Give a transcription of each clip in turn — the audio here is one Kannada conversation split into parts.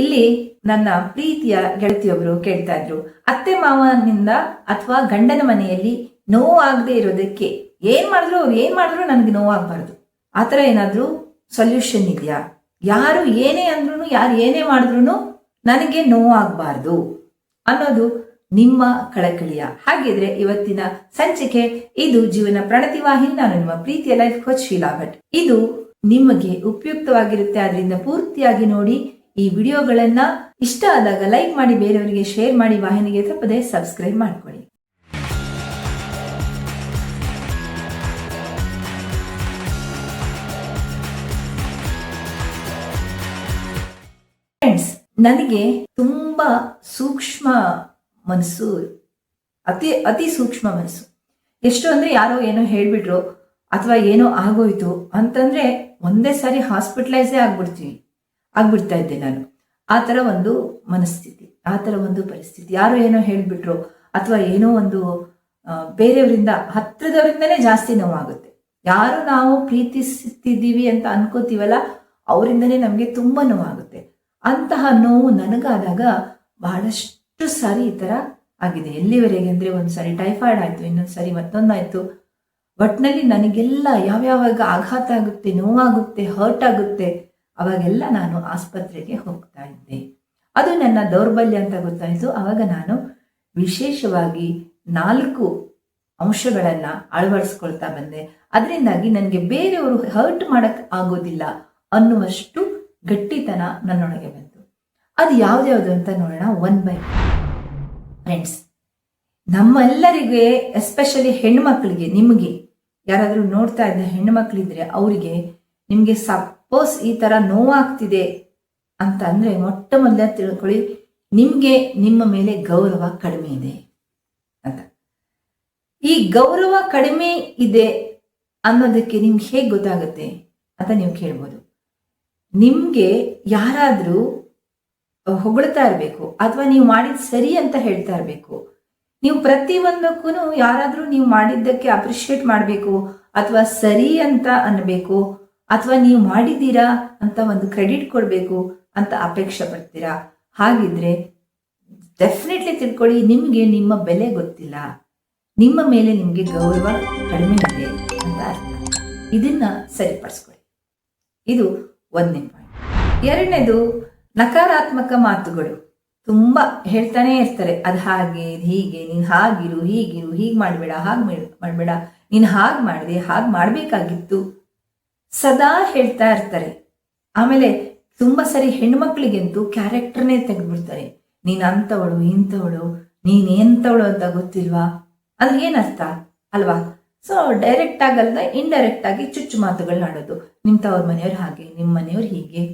ಇಲ್ಲಿ ನನ್ನ ಪ್ರೀತಿಯ ಗೆಳತಿಯೊಬ್ರು ಕೇಳ್ತಾ ಇದ್ರು, ಅತ್ತೆ ಮಾವನಿಂದ ಅಥವಾ ಗಂಡನ ಮನೆಯಲ್ಲಿ ನೋವಾಗದೆ ಇರೋದಕ್ಕೆ ಏನ್ ಮಾಡಿದ್ರು ಅವ್ರು ಏನ್ ಮಾಡಿದ್ರು ನನಗೆ ನೋವಾಗಬಾರ್ದು. ಆತರ ಏನಾದ್ರೂ ಸೊಲ್ಯೂಷನ್ ಇದೆಯಾ? ಯಾರು ಏನೇ ಅಂದ್ರೂ ಯಾರು ಏನೇ ಮಾಡಿದ್ರು ನನಗೆ ನೋವಾಗಬಾರ್ದು ಅನ್ನೋದು ನಿಮ್ಮ ಕಳಕಳಿಯ. ಹಾಗಿದ್ರೆ ಇವತ್ತಿನ ಸಂಚಿಕೆ, ಇದು ಜೀವನ ಪ್ರಣತಿ ವಾಹಿನಿ, ನಾನು ನಿಮ್ಮ ಪ್ರೀತಿಯ ಲೈಫ್ ಕೋಚ್ ಶೀಲಾ ಭಟ್. ಇದು ನಿಮಗೆ ಉಪಯುಕ್ತವಾಗಿರುತ್ತೆ ಅದರಿಂದ ಪೂರ್ತಿಯಾಗಿ ನೋಡಿ ಈ ವಿಡಿಯೋಗಳನ್ನ ಇಷ್ಟ ಆದಾಗ ಲೈಕ್ ಮಾಡಿ, ಬೇರೆಯವರಿಗೆ ಶೇರ್ ಮಾಡಿ, ವಾಹಿನಿಗೆ ತಪ್ಪದೆ ಸಬ್ಸ್ಕ್ರೈಬ್ ಮಾಡ್ಕೊಳ್ಳಿ. ಫ್ರೆಂಡ್ಸ್ ನನಗೆ ತುಂಬಾ ಸೂಕ್ಷ್ಮ ಮನಸ್ಸು, ಅತಿ ಅತಿ ಸೂಕ್ಷ್ಮ ಮನಸ್ಸು. ಎಷ್ಟು ಅಂದ್ರೆ ಯಾರೋ ಏನೋ ಹೇಳ್ಬಿಟ್ರು, ಅಥವಾ ಏನೋ ಆಗೋಯ್ತು ಅಂತಂದ್ರೆ ಒಂದೇ ಸಾರಿ ಹಾಸ್ಪಿಟಲೈಸೇ ಆಗ್ಬಿಡ್ತೀವಿ ಆಗ್ಬಿಡ್ತಾ ಇದ್ದೆ ನಾನು. ಆ ಥರ ಒಂದು ಮನಸ್ಥಿತಿ, ಆ ಥರ ಒಂದು ಪರಿಸ್ಥಿತಿ. ಯಾರು ಏನೋ ಹೇಳ್ಬಿಟ್ರು ಅಥವಾ ಏನೋ ಒಂದು ಬೇರೆಯವರಿಂದ, ಹತ್ರದವರಿಂದನೇ ಜಾಸ್ತಿ ನೋವಾಗುತ್ತೆ. ಯಾರು ನಾವು ಪ್ರೀತಿಸುತ್ತಿದ್ದೀವಿ ಅಂತ ಅನ್ಕೋತೀವಲ್ಲ, ಅವರಿಂದನೇ ನಮಗೆ ತುಂಬ ನೋವಾಗುತ್ತೆ. ಅಂತಹ ನೋವು ನನಗಾದಾಗ ಬಹಳಷ್ಟು ಸಾರಿ ಈ ಥರ ಆಗಿದೆ. ಎಲ್ಲಿವರೆಗೆ ಅಂದರೆ ಒಂದು ಸಾರಿ ಟೈಫಾಯ್ಡ್ ಆಯಿತು, ಇನ್ನೊಂದು ಸಾರಿ ಮತ್ತೊಂದಾಯಿತು. ಒಟ್ಟಿನಲ್ಲಿ ನನಗೆಲ್ಲ ಯಾವ್ಯಾವಾಗ ಆಘಾತ ಆಗುತ್ತೆ, ನೋವಾಗುತ್ತೆ ಹರ್ಟ್ ಆಗುತ್ತೆ ಅವಾಗೆಲ್ಲ ನಾನು ಆಸ್ಪತ್ರೆಗೆ ಹೋಗ್ತಾ ಇದ್ದೆ. ಅದು ನನ್ನ ದೌರ್ಬಲ್ಯ ಅಂತ ಗೊತ್ತಾಯಿತು. ಆವಾಗ ನಾನು ವಿಶೇಷವಾಗಿ ನಾಲ್ಕು ಅಂಶಗಳನ್ನು ಅಳವಡಿಸ್ಕೊಳ್ತಾ ಬಂದೆ. ಅದರಿಂದಾಗಿ ನನಗೆ ಬೇರೆಯವರು ಹರ್ಟ್ ಮಾಡಕ್ ಆಗೋದಿಲ್ಲ ಅನ್ನುವಷ್ಟು ಗಟ್ಟಿತನ ನನ್ನೊಳಗೆ ಬಂತು. ಅದು ಯಾವ್ದ್ಯಾವ್ದು ಅಂತ ನೋಡೋಣ ಒನ್ ಬೈ ಫ್ರೆಂಡ್ಸ್ ನಮ್ಮೆಲ್ಲರಿಗೆ ಎಸ್ಪೆಷಲಿ ಹೆಣ್ಮಕ್ಳಿಗೆ, ನಿಮಗೆ, ಯಾರಾದರೂ ನೋಡ್ತಾ ಇದ್ದ ಹೆಣ್ಮಕ್ಳಿದ್ರೆ ಅವರಿಗೆ ನಿಮಗೆ ಸಪೋಸ್ ಈ ಥರ ನೋವಾಗ್ತಿದೆ ಅಂತ ಅಂದರೆ ಮೊಟ್ಟ ಮೊದಲ ತಿಳ್ಕೊಳ್ಳಿ, ನಿಮಗೆ ನಿಮ್ಮ ಮೇಲೆ ಗೌರವ ಕಡಿಮೆ ಇದೆ ಅಂತ. ಈ ಗೌರವ ಕಡಿಮೆ ಇದೆ ಅನ್ನೋದಕ್ಕೆ ನಿಮ್ಗೆ ಹೇಗೆ ಗೊತ್ತಾಗುತ್ತೆ ಅಂತ ನೀವು ಕೇಳ್ಬೋದು. ನಿಮಗೆ ಯಾರಾದರೂ ಹೊಗಳ್ತಾ ಇರಬೇಕು ಅಥವಾ ನೀವು ಮಾಡಿದ ಸರಿ ಅಂತ ಹೇಳ್ತಾ ಇರಬೇಕು, ನೀವು ಪ್ರತಿಯೊಂದಕ್ಕೂ ಯಾರಾದರೂ ನೀವು ಮಾಡಿದ್ದಕ್ಕೆ ಅಪ್ರಿಷಿಯೇಟ್ ಮಾಡಬೇಕು ಅಥವಾ ಸರಿ ಅಂತ ಅನ್ಬೇಕು ಅಥವಾ ನೀವು ಮಾಡಿದ್ದೀರಾ ಅಂತ ಒಂದು ಕ್ರೆಡಿಟ್ ಕೊಡಬೇಕು ಅಂತ ಅಪೇಕ್ಷೆ ಪಡ್ತೀರಾ? ಹಾಗಿದ್ರೆ ಡೆಫಿನೆಟ್ಲಿ ತಿಳ್ಕೊಳ್ಳಿ, ನಿಮಗೆ ನಿಮ್ಮ ಬೆಲೆ ಗೊತ್ತಿಲ್ಲ. ನಿಮ್ಮ ಮೇಲೆ ನಿಮಗೆ ಗೌರವ ಕಡಿಮೆ ಇದೆ ಅಂತ ಅರ್ಥ. ಇದನ್ನ ಸರಿಪಡಿಸ್ಕೊಳ್ಳಿ. ಇದು ಒಂದನೇ ಪಾಯಿಂಟ್ ಎರಡನೇದು, ನಕಾರಾತ್ಮಕ ಮಾತುಗಳು. ತುಂಬ ಹೇಳ್ತಾನೆ ಇರ್ತಾರೆ, ಅದು ಹಾಗೆ ಹೀಗೆ, ನೀನು ಹಾಗಿರು, ಹೀಗಿರು, ಹೀಗೆ ಮಾಡಬೇಡ, ಹಾಗೆ ಮಾಡಬೇಡ, ನೀನು ಹಾಗೆ ಮಾಡಿದೆ, ಹಾಗೆ ಮಾಡಬೇಕಾಗಿತ್ತು. ಸದಾ ಹೇಳ್ತಾ ಇರ್ತಾರೆ. ಆಮೇಲೆ ತುಂಬಾ ಸರಿ ಹೆಣ್ಮಕ್ಳಿಗೆಂತೂ ಕ್ಯಾರೆಕ್ಟರ್ನೇ ತೆಗೆದ್ಬಿಡ್ತಾರೆ. ನೀನ್ ಅಂಥವಳು ಇಂಥವಳು ನೀನು ಎಂಥವಳು ಅಂತ ಗೊತ್ತಿಲ್ವಾ? ಅಂದ್ರೆ ಏನರ್ಥ? ಅಲ್ವಾ? ಸೊ ಡೈರೆಕ್ಟ್ ಆಗಲ್ಲ ಇಂಡೈರೆಕ್ಟ್ ಆಗಿ ಚುಚ್ಚು ಮಾತುಗಳನ್ನ ಆಡೋದು. ನಿಮ್ ತವ್ರ ಮನೆಯವ್ರು ಹಾಗೆ ನಿಮ್ಮ ಮನೆಯವ್ರು ಹೀಗೆ.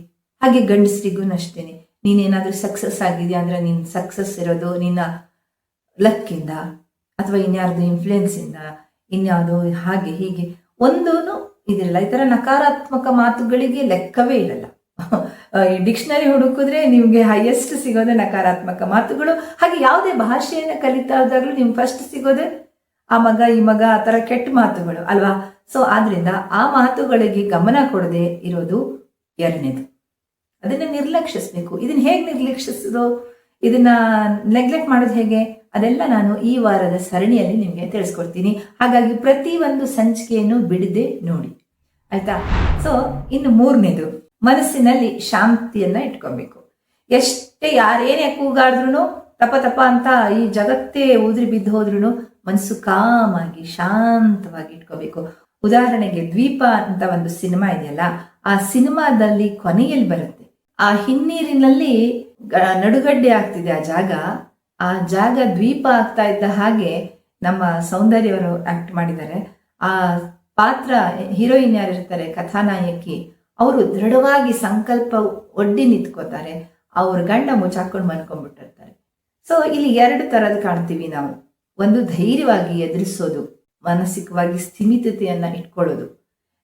ಹಾಗೆ ಗಂಡಸರಿಗೂ ಅಷ್ಟೇನೆ. ನೀನೇನಾದ್ರೂ ಸಕ್ಸಸ್ ಆಗಿದೆಯಾ ಅಂದ್ರೆ ನಿನ್ ಸಕ್ಸಸ್ ಇರೋದು ನಿನ್ನ ಲಕ್ಕಿಂದ ಅಥವಾ ಇನ್ಯಾರ್ದು ಇನ್ಫ್ಲುಯೆನ್ಸ್ ಇಂದ, ಇನ್ಯಾವುದೋ ಹಾಗೆ ಹೀಗೆ. ಒಂದೂನು ಇದಿರಲ್ಲ ಈ ತರ ನಕಾರಾತ್ಮಕ ಮಾತುಗಳಿಗೆ ಲೆಕ್ಕವೇ ಇರಲ್ಲ ಈ ಡಿಕ್ಷನರಿ ಹುಡುಕಿದ್ರೆ ನಿಮ್ಗೆ ಹೈಯೆಸ್ಟ್ ಸಿಗೋದೇ ನಕಾರಾತ್ಮಕ ಮಾತುಗಳು. ಹಾಗೆ ಯಾವುದೇ ಭಾಷೆಯನ್ನ ಕಲಿತಾ ಇದ್ದಾಗಲೂ ನಿಮ್ಗೆ ಫಸ್ಟ್ ಸಿಗೋದೆ ಆ ಮಗ, ಈ ಮಗ, ಆ ಥರ ಕೆಟ್ಟ ಮಾತುಗಳು, ಅಲ್ವಾ? ಸೊ ಆದ್ರಿಂದ ಆ ಮಾತುಗಳಿಗೆ ಗಮನ ಕೊಡದೆ ಇರೋದು ಎರಡನೇದು. ಅದನ್ನ ನಿರ್ಲಕ್ಷಿಸ್ಬೇಕು. ಇದನ್ನ ಹೇಗೆ ನಿರ್ಲಕ್ಷಿಸೋದು? ಇದನ್ನ ನೆಗ್ಲೆಕ್ಟ್ ಮಾಡೋದು ಹೇಗೆ? ಅದೆಲ್ಲ ನಾನು ಈ ವಾರದ ಸರಣಿಯಲ್ಲಿ ನಿಮಗೆ ತಿಳಿಸ್ಕೊಡ್ತೀನಿ. ಹಾಗಾಗಿ ಪ್ರತಿ ಒಂದು ಸಂಚಿಕೆಯನ್ನು ಬಿಡದೆ ನೋಡಿ. ಆಯ್ತಾ? ಸೊ ಇನ್ನು ಮೂರನೇದು, ಮನಸ್ಸಿನಲ್ಲಿ ಶಾಂತಿಯನ್ನ ಇಟ್ಕೊಬೇಕು. ಎಷ್ಟೇ ಯಾರೇನೇ ಕೂಗಾಡಿದ್ರು ತಪ ತಪ ಅಂತ ಈ ಜಗತ್ತೇ ಉದುರಿ ಬಿದ್ದು ಹೋದ್ರು ಮನಸ್ಸು ಕಾಮಾಗಿ ಶಾಂತವಾಗಿ ಇಟ್ಕೋಬೇಕು. ಉದಾಹರಣೆಗೆ ದ್ವೀಪ ಅಂತ ಒಂದು ಸಿನಿಮಾ ಇದೆಯಲ್ಲ, ಆ ಸಿನಿಮಾದಲ್ಲಿ ಕೊನೆಯಲ್ಲಿ ಬರುತ್ತೆ. ಆ ಹಿನ್ನೀರಿನಲ್ಲಿ ನಡುಗಡ್ಡೆ ಆಗ್ತಿದೆ ಆ ಜಾಗ. ಆ ಜಾಗ ದ್ವೀಪ ಆಗ್ತಾ ಇದ್ದ ಹಾಗೆ ನಮ್ಮ ಸೌಂದರ್ಯವರು ಆಕ್ಟ್ ಮಾಡಿದ್ದಾರೆ. ಆ ಪಾತ್ರ ಹೀರೋಯಿನ್ ಯಾರಿರ್ತಾರೆ, ಕಥಾನಾಯಕಿ, ಅವರು ದೃಢವಾಗಿ ಸಂಕಲ್ಪ ಒಡ್ಡಿ ನಿಂತ್ಕೋತಾರೆ. ಅವ್ರ ಗಂಡ ಮುಚ್ಚಾಕೊಂಡು ಮನ್ಕೊಂಡ್ಬಿಟ್ಟಿರ್ತಾರೆ ಸೊ ಇಲ್ಲಿ ಎರಡು ತರದ್ ಕಾಣ್ತೀವಿ ನಾವು. ಒಂದು ಧೈರ್ಯವಾಗಿ ಎದುರಿಸೋದು, ಮಾನಸಿಕವಾಗಿ ಸ್ಥಿಮಿತತೆಯನ್ನ ಇಟ್ಕೊಳ್ಳೋದು.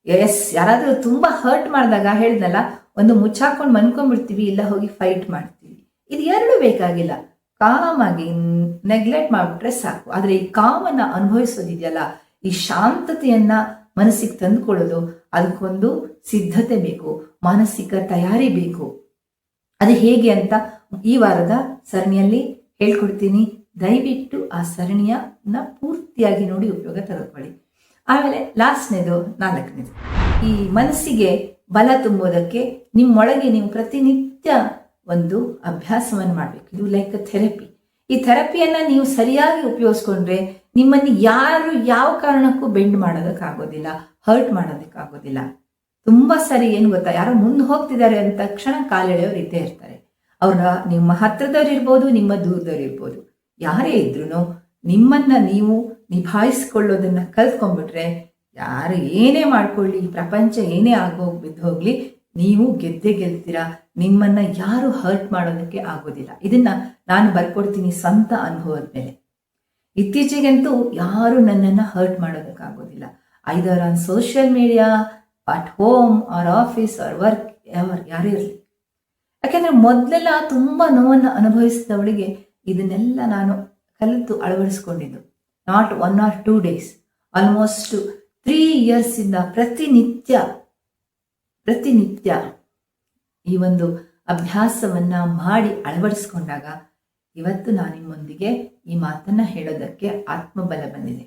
ಎಸ್ ಯಾರಾದ್ರೂ ತುಂಬಾ ಹರ್ಟ್ ಮಾಡಿದಾಗ ಹೇಳ್ದಲ್ಲ ಒಂದು ಮುಚ್ಚಾಕೊಂಡು ಮನ್ಕೊಂಡ್ಬಿಡ್ತೀವಿ, ಇಲ್ಲ ಹೋಗಿ ಫೈಟ್ ಮಾಡ್ತೀವಿ. ಇದು ಎರಡು ಬೇಕಾಗಿಲ್ಲ. ಕಾಮಾಗಿ ನೆಗ್ಲೆಕ್ಟ್ ಮಾಡಿಬಿಟ್ರೆ ಸಾಕು. ಆದ್ರೆ ಈ ಕಾಮನ್ನ ಅನುಭವಿಸೋದಿದೆಯಲ್ಲ, ಈ ಶಾಂತತೆಯನ್ನ ಮನಸ್ಸಿಗೆ ತಂದುಕೊಳ್ಳೋದು ಅದಕ್ಕೊಂದು ಸಿದ್ಧತೆ ಬೇಕು, ಮಾನಸಿಕ ತಯಾರಿ ಬೇಕು. ಅದು ಹೇಗೆ ಅಂತ ಈ ವಾರದ ಸರಣಿಯಲ್ಲಿ ಹೇಳ್ಕೊಡ್ತೀನಿ. ದಯವಿಟ್ಟು ಆ ಸರಣಿಯನ್ನ ಪೂರ್ತಿಯಾಗಿ ನೋಡಿ, ಉಪಯೋಗ ತೆಗೆದುಕೊಳ್ಳಿ. ಆಮೇಲೆ ಲಾಸ್ಟ್ನೇದು ನಾಲ್ಕನೇದು. ಈ ಮನಸ್ಸಿಗೆ ಬಲ ತುಂಬೋದಕ್ಕೆ ನಿಮ್ಮೊಳಗೆ ನೀವು ಪ್ರತಿನಿತ್ಯ ಒಂದು ಅಭ್ಯಾಸವನ್ನು ಮಾಡಬೇಕು. ಇದು ಲೈಕ್ ಅ ಥೆರಪಿ ಈ ಥೆರಪಿಯನ್ನ ನೀವು ಸರಿಯಾಗಿ ಉಪಯೋಗಿಸ್ಕೊಂಡ್ರೆ ನಿಮ್ಮನ್ನು ಯಾರು ಯಾವ ಕಾರಣಕ್ಕೂ ಬೆಂಡ್ ಮಾಡೋದಕ್ಕಾಗೋದಿಲ್ಲ ಹರ್ಟ್ ಮಾಡೋದಕ್ಕಾಗೋದಿಲ್ಲ. ತುಂಬಾ ಸರಿ ಏನು ಗೊತ್ತಾ? ಯಾರೋ ಮುಂದೆ ಹೋಗ್ತಿದ್ದಾರೆ ಅಂತ ತಕ್ಷಣ ಕಾಲೆಳೆಯೋರು ಇದ್ದೇ ಇರ್ತಾರೆ. ಅವ್ರ ನಿಮ್ಮ ಹತ್ರದವ್ರು ಇರ್ಬೋದು, ನಿಮ್ಮ ದೂರದವ್ರು ಇರ್ಬೋದು. ಯಾರೇ ಇದ್ರೂ ನಿಮ್ಮನ್ನ ನೀವು ನಿಭಾಯಿಸ್ಕೊಳ್ಳೋದನ್ನ ಕಲ್ತ್ಕೊಂಡ್ಬಿಟ್ರೆ ಯಾರು ಏನೇ ಮಾಡ್ಕೊಳ್ಳಿ ಪ್ರಪಂಚ ಏನೇ ಆಗೋಗ್ ಬಿದ್ದು ಹೋಗ್ಲಿ, ನೀವು ಗೆದ್ದೆ ಗೆಲ್ತೀರಾ? ನಿಮ್ಮನ್ನ ಯಾರು ಹರ್ಟ್ ಮಾಡೋದಕ್ಕೆ ಆಗೋದಿಲ್ಲ. ಇದನ್ನ ನಾನು ಬರ್ಕೊಡ್ತೀನಿ ಸ್ವಂತ ಅನುಭವದ ಮೇಲೆ ಇತ್ತೀಚೆಗಂತೂ ಯಾರು ನನ್ನನ್ನು hurt ಮಾಡೋದಕ್ಕಾಗೋದಿಲ್ಲ either on social media at home or office or work ಯಾರು ಯಾರೇ ಇರಲಿ. ಯಾಕೆಂದ್ರೆ ಮೊದಲೆಲ್ಲ ತುಂಬ ನೋವನ್ನು ಅನುಭವಿಸಿದವಳಿಗೆ ಇದನ್ನೆಲ್ಲ ನಾನು ಕಲಿತು ಅಳವಡಿಸ್ಕೊಂಡಿದ್ದು. Not one or two days almost three ಇಯರ್ಸಿಂದ ಪ್ರತಿನಿತ್ಯ ಪ್ರತಿನಿತ್ಯ ಈ ಒಂದು ಅಭ್ಯಾಸವನ್ನ ಮಾಡಿ ಅಳವಡಿಸ್ಕೊಂಡಾಗ ಇವತ್ತು ನಾನು ನಿಮ್ಮೊಂದಿಗೆ ಈ ಮಾತನ್ನ ಹೇಳೋದಕ್ಕೆ ಆತ್ಮಬಲ ಬಂದಿದೆ.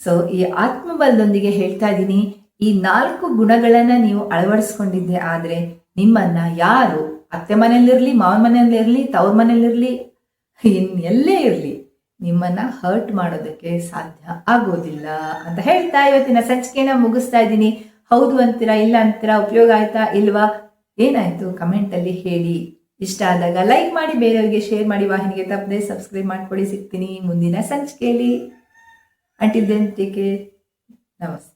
ಸೊ ಈ ಆತ್ಮಬಲದೊಂದಿಗೆ ಹೇಳ್ತಾ ಇದ್ದೀನಿ, ಈ ನಾಲ್ಕು ಗುಣಗಳನ್ನ ನೀವು ಅಳವಡಿಸ್ಕೊಂಡಿದ್ದೆ ಆದ್ರೆ ನಿಮ್ಮನ್ನ ಯಾರು ಅತ್ತೆ ಮನೆಯಲ್ಲಿರ್ಲಿ, ಮಾವನ ಮನೆಯಲ್ಲಿರ್ಲಿ, ತವ್ರ ಮನೆಯಲ್ಲಿರ್ಲಿ, ಇನ್ ಎಲ್ಲೇ ಇರ್ಲಿ ನಿಮ್ಮನ್ನ ಹರ್ಟ್ ಮಾಡೋದಕ್ಕೆ ಸಾಧ್ಯ ಆಗೋದಿಲ್ಲ ಅಂತ ಹೇಳ್ತಾ ಇವತ್ತಿನ ಸಂಚಿಕೆನ ಮುಗಿಸ್ತಾ ಇದ್ದೀನಿ. ಹೌದು ಅಂತೀರಾ, ಇಲ್ಲ ಅಂತೀರಾ, ಉಪಯೋಗ ಆಯ್ತಾ, ಇಲ್ವಾ? ಏನಾಯ್ತು? ಕಮೆಂಟ್ ಅಲ್ಲಿ ಹೇಳಿ. ಇಷ್ಟ ಆದಾಗ ಲೈಕ್ ಮಾಡಿ, ಬೇರೆಯವರಿಗೆ ಶೇರ್ ಮಾಡಿ, ವಾಹಿನಿಗೆ ತಪ್ಪದೆ ಸಬ್ಸ್ಕ್ರೈಬ್ ಮಾಡ್ಕೊಡಿ. ಸಿಗ್ತೀನಿ ಮುಂದಿನ ಸಂಚಿಕೆಯಲ್ಲಿ. ಅಂಟಿಲ್ ದೆನ್ ಟೇಕ್ ನಮಸ್ತೆ.